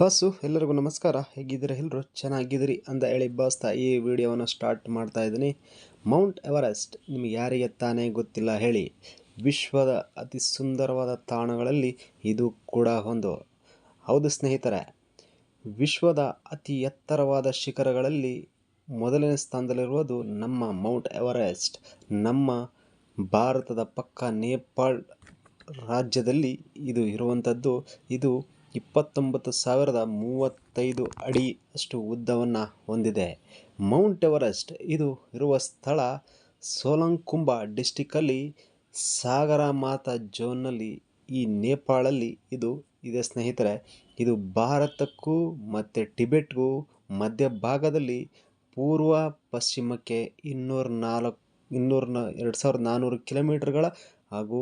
Bus, ಎಲ್ಲರಿಗೂ ನಮಸ್ಕಾರ. ಹೇಗಿದ್ದೀರಾ? ಎಲ್ಲರೂ ಚೆನ್ನಾಗಿದ್ದೀರಿ ಅಂತ ಹೇಳಿ ಬಸ್ತಾ ಈ ವಿಡಿಯೋವನ್ನು ಸ್ಟಾರ್ಟ್ ಮಾಡ್ತಾ ಇದ್ದೀನಿ. ಮೌಂಟ್ ಎವರೆಸ್ಟ್ ನಿಮಗೆ ಯಾರಿಗೆ ತಾನೇ ಗೊತ್ತಿಲ್ಲ ಹೇಳಿ. ವಿಶ್ವದ ಅತಿ ಸುಂದರವಾದ ತಾಣಗಳಲ್ಲಿ ಇದು ಕೂಡ ಒಂದು. ಹೌದು ಸ್ನೇಹಿತರೆ, ವಿಶ್ವದ ಅತಿ ಎತ್ತರವಾದ ಶಿಖರಗಳಲ್ಲಿ ಮೊದಲನೇ ಸ್ಥಾನದಲ್ಲಿರುವುದು ನಮ್ಮ ಮೌಂಟ್ ಎವರೆಸ್ಟ್. ನಮ್ಮ ಭಾರತದ ಪಕ್ಕ ನೇಪಾಳ್ ರಾಜ್ಯದಲ್ಲಿ ಇದು ಇರುವಂಥದ್ದು. ಇದು ಇಪ್ಪತ್ತೊಂಬತ್ತು ಸಾವಿರದ ಮೂವತ್ತೈದು ಅಡಿ ಅಷ್ಟು ಉದ್ದವನ್ನು ಹೊಂದಿದೆ. ಮೌಂಟ್ ಎವರೆಸ್ಟ್ ಇದು ಇರುವ ಸ್ಥಳ ಸೋಲಂಕುಂಬ ಡಿಸ್ಟಿಕ್ಕಲ್ಲಿ ಸಾಗರ ಮಾತಾ ಜೋನ್ನಲ್ಲಿ ಈ ನೇಪಾಳಲ್ಲಿ ಇದು ಇದೆ ಸ್ನೇಹಿತರೆ. ಇದು ಭಾರತಕ್ಕೂ ಮತ್ತು ಟಿಬೆಟ್ಗೂ ಮಧ್ಯಭಾಗದಲ್ಲಿ ಪೂರ್ವ ಪಶ್ಚಿಮಕ್ಕೆ ಇನ್ನೂರ ನಾಲ್ಕು ಇನ್ನೂರ ಎರಡು ಸಾವಿರದ ನಾನ್ನೂರು ಕಿಲೋಮೀಟರ್ಗಳ ಹಾಗೂ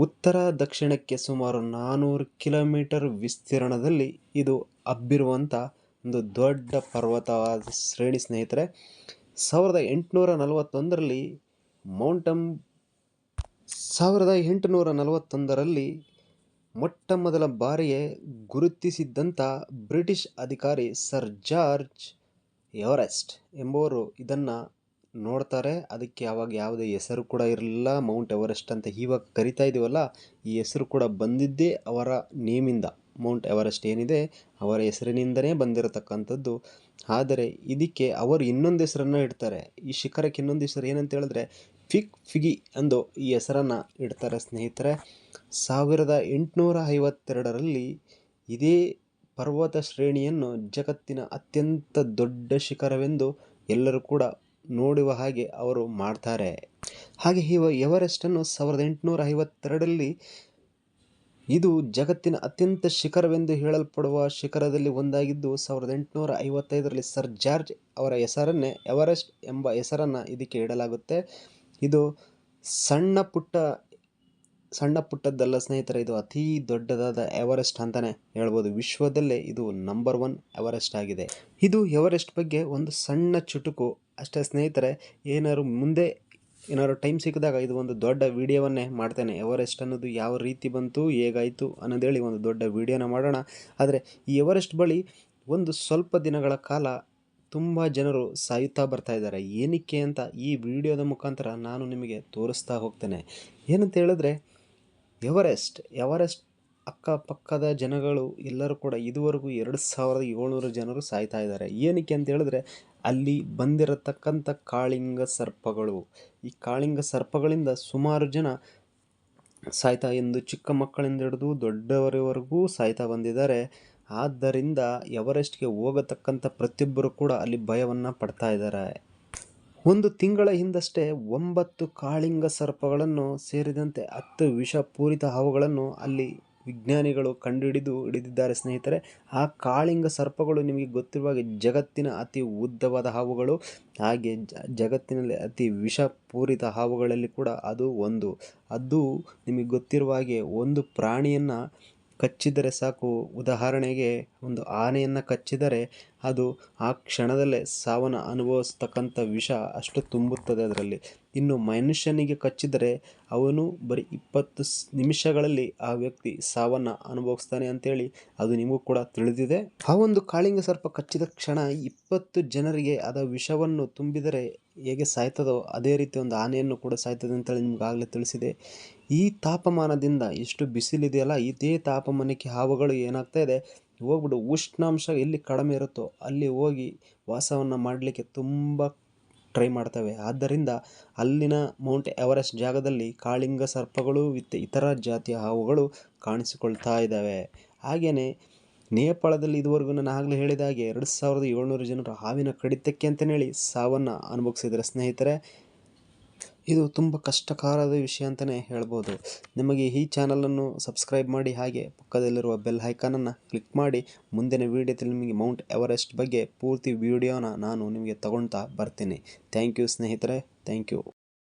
ಉತ್ತರ ದಕ್ಷಿಣಕ್ಕೆ ಸುಮಾರು ನಾನ್ನೂರು ಕಿಲೋಮೀಟರ್ ವಿಸ್ತೀರ್ಣದಲ್ಲಿ ಇದು ಹಬ್ಬಿರುವಂಥ ಒಂದು ದೊಡ್ಡ ಪರ್ವತವಾದ ಶ್ರೇಣಿ ಸ್ನೇಹಿತರೆ, ಸಾವಿರದ ಎಂಟುನೂರ ನಲವತ್ತೊಂದರಲ್ಲಿ ಮೌಂಟಮ್ ಸಾವಿರದ ಎಂಟುನೂರ ನಲವತ್ತೊಂದರಲ್ಲಿ ಮೊಟ್ಟ ಮೊದಲ ಬಾರಿಗೆ ಗುರುತಿಸಿದ್ದಂಥ ಬ್ರಿಟಿಷ್ ಅಧಿಕಾರಿ ಸರ್ ಜಾರ್ಜ್ ಎವರೆಸ್ಟ್ ಎಂಬುವರು ಇದನ್ನು ನೋಡ್ತಾರೆ. ಅದಕ್ಕೆ ಅವಾಗ ಯಾವುದೇ ಹೆಸರು ಕೂಡ ಇರಲಿಲ್ಲ. ಮೌಂಟ್ ಎವರೆಸ್ಟ್ ಅಂತ ಇವಾಗ ಕರಿತಾ ಇದ್ದೀವಲ್ಲ ಈ ಹೆಸರು ಕೂಡ ಬಂದಿದ್ದೇ ಅವರ ನೇಮಿಂದ ಮೌಂಟ್ ಎವರೆಸ್ಟ್ ಏನಿದೆ, ಅವರ ಹೆಸರಿನಿಂದನೇ ಬಂದಿರತಕ್ಕಂಥದ್ದು. ಆದರೆ ಇದಕ್ಕೆ ಅವರು ಇನ್ನೊಂದು ಹೆಸರನ್ನು ಇಡ್ತಾರೆ. ಈ ಶಿಖರಕ್ಕೆ ಇನ್ನೊಂದು ಹೆಸರು ಏನಂತ ಹೇಳಿದ್ರೆ, ಫಿಕ್ ಫಿಗಿ ಎಂದು ಈ ಹೆಸರನ್ನು ಇಡ್ತಾರೆ ಸ್ನೇಹಿತರೆ. ಸಾವಿರದ ಎಂಟುನೂರ ಐವತ್ತೆರಡರಲ್ಲಿ ಇದೇ ಪರ್ವತ ಶ್ರೇಣಿಯನ್ನು ಜಗತ್ತಿನ ಅತ್ಯಂತ ದೊಡ್ಡ ಶಿಖರವೆಂದು ಎಲ್ಲರೂ ಕೂಡ ನೋಡುವ ಹಾಗೆ ಅವರು ಮಾಡ್ತಾರೆ. ಹಾಗೆ ಇವ ಎವರೆಸ್ಟನ್ನು ಸಾವಿರದ ಎಂಟುನೂರ ಐವತ್ತೆರಡರಲ್ಲಿ ಇದು ಜಗತ್ತಿನ ಅತ್ಯಂತ ಶಿಖರವೆಂದು ಹೇಳಲ್ಪಡುವ ಶಿಖರದಲ್ಲಿ ಒಂದಾಗಿದ್ದು, ಸಾವಿರದ ಎಂಟುನೂರ ಐವತ್ತೈದರಲ್ಲಿ ಸರ್ ಜಾರ್ಜ್ ಅವರ ಹೆಸರನ್ನೇ ಎವರೆಸ್ಟ್ ಎಂಬ ಹೆಸರನ್ನು ಇದಕ್ಕೆ ಇಡಲಾಗುತ್ತೆ. ಇದು ಸಣ್ಣ ಪುಟ್ಟ ಸಣ್ಣ ಪುಟ್ಟದ್ದಲ್ಲ ಸ್ನೇಹಿತರೆ, ಇದು ಅತೀ ದೊಡ್ಡದಾದ ಎವರೆಸ್ಟ್ ಅಂತಲೇ ಹೇಳ್ಬೋದು. ವಿಶ್ವದಲ್ಲೇ ಇದು ನಂಬರ್ ಒನ್ ಎವರೆಸ್ಟ್ ಆಗಿದೆ. ಇದು ಎವರೆಸ್ಟ್ ಬಗ್ಗೆ ಒಂದು ಸಣ್ಣ ಚುಟುಕು. ಅಷ್ಟೇ ಸ್ನೇಹಿತರೆ, ಏನಾದ್ರು ಮುಂದೆ ಏನಾದ್ರು ಟೈಮ್ ಸಿಕ್ಕಿದಾಗ ಇದು ಒಂದು ದೊಡ್ಡ ವಿಡಿಯೋವನ್ನೇ ಮಾಡ್ತೇನೆ. ಎವರೆಸ್ಟ್ ಅನ್ನೋದು ಯಾವ ರೀತಿ ಬಂತು, ಹೇಗಾಯಿತು ಅನ್ನೋದೇಳಿ ಒಂದು ದೊಡ್ಡ ವಿಡಿಯೋನ ಮಾಡೋಣ. ಆದರೆ ಈ ಎವರೆಸ್ಟ್ ಬಳಿ ಒಂದು ಸ್ವಲ್ಪ ದಿನಗಳ ಕಾಲ ತುಂಬ ಜನರು ಸಾಯುತ್ತಾ ಬರ್ತಾ ಇದ್ದಾರೆ. ಏನಕ್ಕೆ ಅಂತ ಈ ವಿಡಿಯೋದ ಮುಖಾಂತರ ನಾನು ನಿಮಗೆ ತೋರಿಸ್ತಾ ಹೋಗ್ತೇನೆ. ಏನಂತ ಹೇಳಿದ್ರೆ ಎವರೆಸ್ಟ್ ಎವರೆಸ್ಟ್ ಅಕ್ಕಪಕ್ಕದ ಜನಗಳು ಎಲ್ಲರೂ ಕೂಡ ಇದುವರೆಗೂ ಎರಡು ಸಾವಿರದ ಏಳ್ನೂರು ಜನರು ಸಾಯ್ತಾ ಇದ್ದಾರೆ. ಏನಕ್ಕೆ ಅಂತ ಹೇಳಿದ್ರೆ, ಅಲ್ಲಿ ಬಂದಿರತಕ್ಕಂಥ ಕಾಳಿಂಗ ಸರ್ಪಗಳು. ಈ ಕಾಳಿಂಗ ಸರ್ಪಗಳಿಂದ ಸುಮಾರು ಜನ ಸಾಯ್ತಾ ಎಂದು ಚಿಕ್ಕ ಮಕ್ಕಳಿಂದ ಹಿಡಿದು ದೊಡ್ಡವರವರೆಗೂ ಸಾಯ್ತಾ ಬಂದಿದ್ದಾರೆ. ಆದ್ದರಿಂದ ಎವರೆಸ್ಟ್ಗೆ ಹೋಗತಕ್ಕಂಥ ಪ್ರತಿಯೊಬ್ಬರು ಕೂಡ ಅಲ್ಲಿ ಭಯವನ್ನು ಪಡ್ತಾ ಇದ್ದಾರೆ. ಒಂದು ತಿಂಗಳ ಹಿಂದಷ್ಟೇ ಒಂಬತ್ತು ಕಾಳಿಂಗ ಸರ್ಪಗಳನ್ನು ಸೇರಿದಂತೆ ಹತ್ತು ವಿಷಪೂರಿತ ಹಾವುಗಳನ್ನು ಅಲ್ಲಿ ವಿಜ್ಞಾನಿಗಳು ಕಂಡುಹಿಡಿದು ಹಿಡಿದಿದ್ದಾರೆ ಸ್ನೇಹಿತರೆ. ಆ ಕಾಳಿಂಗ ಸರ್ಪಗಳು ನಿಮಗೆ ಗೊತ್ತಿರುವ ಹಾಗೆ ಜಗತ್ತಿನ ಅತಿ ಉದ್ದವಾದ ಹಾವುಗಳು, ಹಾಗೆ ಜಗತ್ತಿನಲ್ಲಿ ಅತಿ ವಿಷಪೂರಿತ ಹಾವುಗಳಲ್ಲಿ ಕೂಡ ಅದು ಒಂದು. ಅದು ನಿಮಗೆ ಗೊತ್ತಿರುವ ಹಾಗೆ ಒಂದು ಪ್ರಾಣಿಯನ್ನು ಕಚ್ಚಿದರೆ ಸಾಕು. ಉದಾಹರಣೆಗೆ ಒಂದು ಆನೆಯನ್ನು ಕಚ್ಚಿದರೆ ಅದು ಆ ಕ್ಷಣದಲ್ಲೇ ಸಾವನ್ನು ಅನುಭವಿಸ್ತಕ್ಕಂಥ ವಿಷ ಅಷ್ಟು ತುಂಬುತ್ತದೆ ಅದರಲ್ಲಿ. ಇನ್ನು ಮನುಷ್ಯನಿಗೆ ಕಚ್ಚಿದರೆ ಅವನು ಬರೀ ಇಪ್ಪತ್ತು ನಿಮಿಷಗಳಲ್ಲಿ ಆ ವ್ಯಕ್ತಿ ಸಾವನ್ನು ಅನುಭವಿಸ್ತಾನೆ ಅಂತೇಳಿ ಅದು ನಿಮಗೂ ಕೂಡ ತಿಳಿದಿದೆ. ಆ ಒಂದು ಕಾಳಿಂಗ ಸರ್ಪ ಕಚ್ಚಿದ ಕ್ಷಣ ಇಪ್ಪತ್ತು ಜನರಿಗೆ ಅದ ವಿಷವನ್ನು ತುಂಬಿದರೆ ಹೇಗೆ ಸಾಯ್ತದೋ ಅದೇ ರೀತಿ ಒಂದು ಆನೆಯನ್ನು ಕೂಡ ಸಾಯ್ತದೆ ಅಂತೇಳಿ ನಿಮ್ಗಾಗಲೇ ತಿಳಿಸಿದೆ. ಈ ತಾಪಮಾನದಿಂದ ಎಷ್ಟು ಬಿಸಿಲಿದೆಯಲ್ಲ ಇದೇ ತಾಪಮಾನಕ್ಕೆ ಹಾವುಗಳು ಏನಾಗ್ತಾ ಇದೆ. ಹೋಗ್ಬಿಟ್ಟು ಉಷ್ಣಾಂಶ ಎಲ್ಲಿ ಕಡಿಮೆ ಇರುತ್ತೋ ಅಲ್ಲಿ ಹೋಗಿ ವಾಸವನ್ನು ಮಾಡಲಿಕ್ಕೆ ತುಂಬ ಟ್ರೈ ಮಾಡ್ತವೆ. ಆದ್ದರಿಂದ ಅಲ್ಲಿನ ಮೌಂಟ್ ಎವರೆಸ್ಟ್ ಜಾಗದಲ್ಲಿ ಕಾಳಿಂಗ ಸರ್ಪಗಳು ವಿತ್ ಇತರ ಜಾತಿಯ ಹಾವುಗಳು ಕಾಣಿಸಿಕೊಳ್ತಾ ಇದ್ದಾವೆ ಹಾಗೆಯೇ ನೇಪಾಳದಲ್ಲಿ ಇದುವರೆಗೂ ನಾನು ಆಗಲೇ ಹೇಳಿದ ಹಾಗೆ ಎರಡು ಸಾವಿರದ ಏಳ್ನೂರು ಜನರು ಹಾವಿನ ಕಡಿತಕ್ಕೆ ಅಂತಲೇ ಹೇಳಿ ಸಾವನ್ನು ಅನುಭವಿಸಿದರೆ ಸ್ನೇಹಿತರೆ ಇದು ತುಂಬ ಕಷ್ಟಕರದ ವಿಷಯ ಅಂತಲೇ ಹೇಳ್ಬೋದು. ನಿಮಗೆ ಈ ಚಾನಲನ್ನು ಸಬ್ಸ್ಕ್ರೈಬ್ ಮಾಡಿ, ಹಾಗೆ ಪಕ್ಕದಲ್ಲಿರುವ ಬೆಲ್ ಐಕಾನನ್ನು ಕ್ಲಿಕ್ ಮಾಡಿ, ಮುಂದಿನ ವಿಡಿಯೋದಲ್ಲಿ ನಿಮಗೆ ಮೌಂಟ್ ಎವರೆಸ್ಟ್ ಬಗ್ಗೆ ಪೂರ್ತಿ ವಿಡಿಯೋನ ನಾನು ನಿಮಗೆ ತಗೊಳ್ತಾ ಬರ್ತೀನಿ. ಥ್ಯಾಂಕ್ ಯು ಸ್ನೇಹಿತರೆ. Thank you